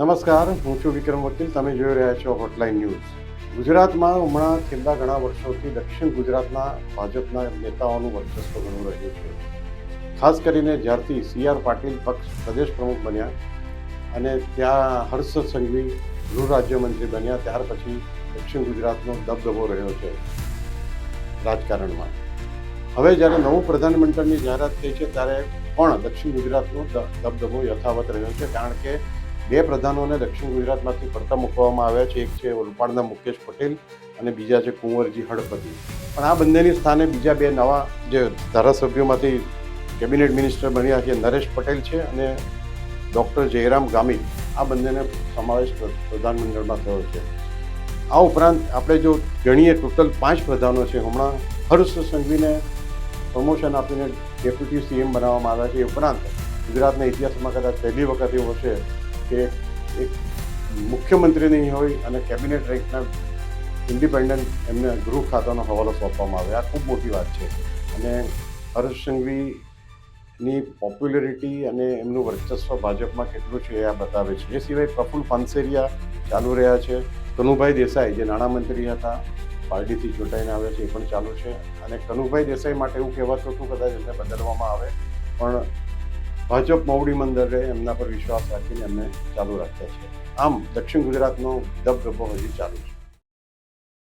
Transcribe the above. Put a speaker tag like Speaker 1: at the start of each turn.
Speaker 1: નમસ્કાર, હું છું વિક્રમ વકીલ, તમે જોઈ રહ્યા છો હોટલાઇન ન્યૂઝ ગુજરાતમાં હમણાં છેલ્લા ઘણા વર્ષોથી દક્ષિણ ગુજરાતના ભાજપના નેતાઓનું વર્ચસ્વ ઘણું રહ્યું છે. ખાસ કરીને જ્યારથી સી આર પાટીલ પક્ષ પ્રદેશ પ્રમુખ બન્યા અને ત્યાં હર્ષ સંઘવી ગૃહ રાજ્યમંત્રી બન્યા, ત્યાર પછી દક્ષિણ ગુજરાતનો દબદબો રહ્યો છે રાજકારણમાં. હવે જ્યારે નવું પ્રધાનમંત્રીની જાહેરાત થઈ છે, ત્યારે પણ દક્ષિણ ગુજરાતનો દબદબો યથાવત રહ્યો છે, કારણ કે બે પ્રધાનોને દક્ષિણ ગુજરાતમાંથી પડતા મૂકવામાં આવ્યા છે. એક છે રૂપાળના મુકેશ પટેલ અને બીજા છે કુંવરજી હળપતિ પણ આ બંનેની સ્થાને બીજા બે નવા જે ધારાસભ્યોમાંથી કેબિનેટ મિનિસ્ટર બન્યા છે નરેશ પટેલ છે અને ડૉક્ટર જયરામ ગામિત આ બંનેને સમાવેશ પ્ર- પ્રધાનમંડળમાં થયો છે. આ ઉપરાંત આપણે જો ગણીએ ટોટલ પાંચ પ્રધાનો છે. હમણાં હર્ષ સંઘવીને પ્રમોશન આપીને ડેપ્યુટી સીએમ બનાવવામાં આવ્યા છે. એ ઉપરાંત ગુજરાતના ઇતિહાસમાં કદાચ પહેલી વખત એવો છે. કે એક મુખ્યમંત્રી નહીં હોય અને કેબિનેટ રેન્કના ઇન્ડિપેન્ડન્ટ એમને ગૃહ ખાતાનો હવાલો સોંપવામાં આવે આ ખૂબ મોટી વાત છે. અને હર્ષ સંઘવીની પોપ્યુલરિટી અને એમનું વર્ચસ્વ ભાજપમાં કેટલું છે એ આ બતાવે છે. એ સિવાય પ્રફુલ્લ પાનસેરિયા ચાલુ રહ્યા છે. કનુભાઈ દેસાઈ, જે નાણામંત્રી હતા પાર્ટીથી ચૂંટાઈને આવ્યા છે, એ પણ ચાલુ છે. અને કનુભાઈ દેસાઈ માટે એવું કહેવાતું હતું, કદાચ એમને બદલવામાં આવે. પણ ભાજપ મોવડી મંદિરે એમના પર વિશ્વાસ રાખીને એમને ચાલુ રાખ્યા છે. આમ દક્ષિણ ગુજરાતનો દબદબો હજી ચાલુ છે.